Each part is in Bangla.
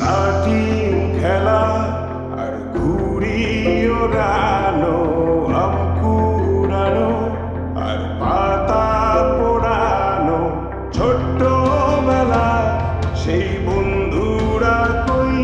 লাঠি খেলা আর পাতা পোড়ানো ছোট্টবেলা সেই বন্ধুরা কই?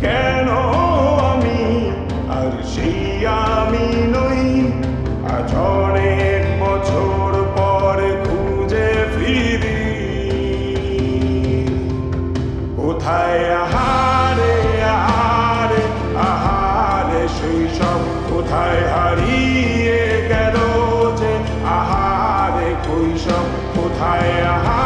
কেন আমি আর সেই কোথায় আহারে কোথায় হারিয়ে গেল যে আহারে কৈশব কোথায় আহারে?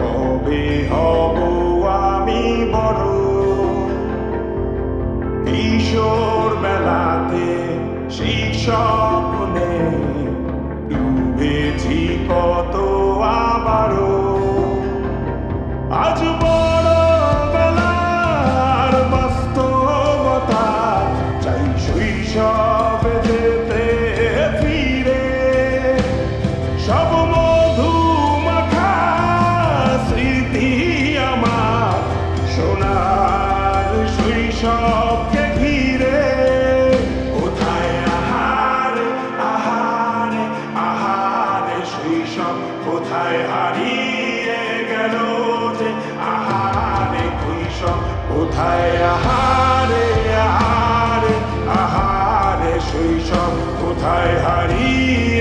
কবে হব আমি বড়? কিশোর বেলাতে সেই স্বপ্নে কোথায় আহারে আহারে আহারে শৈশব কোথায় হারিয়ে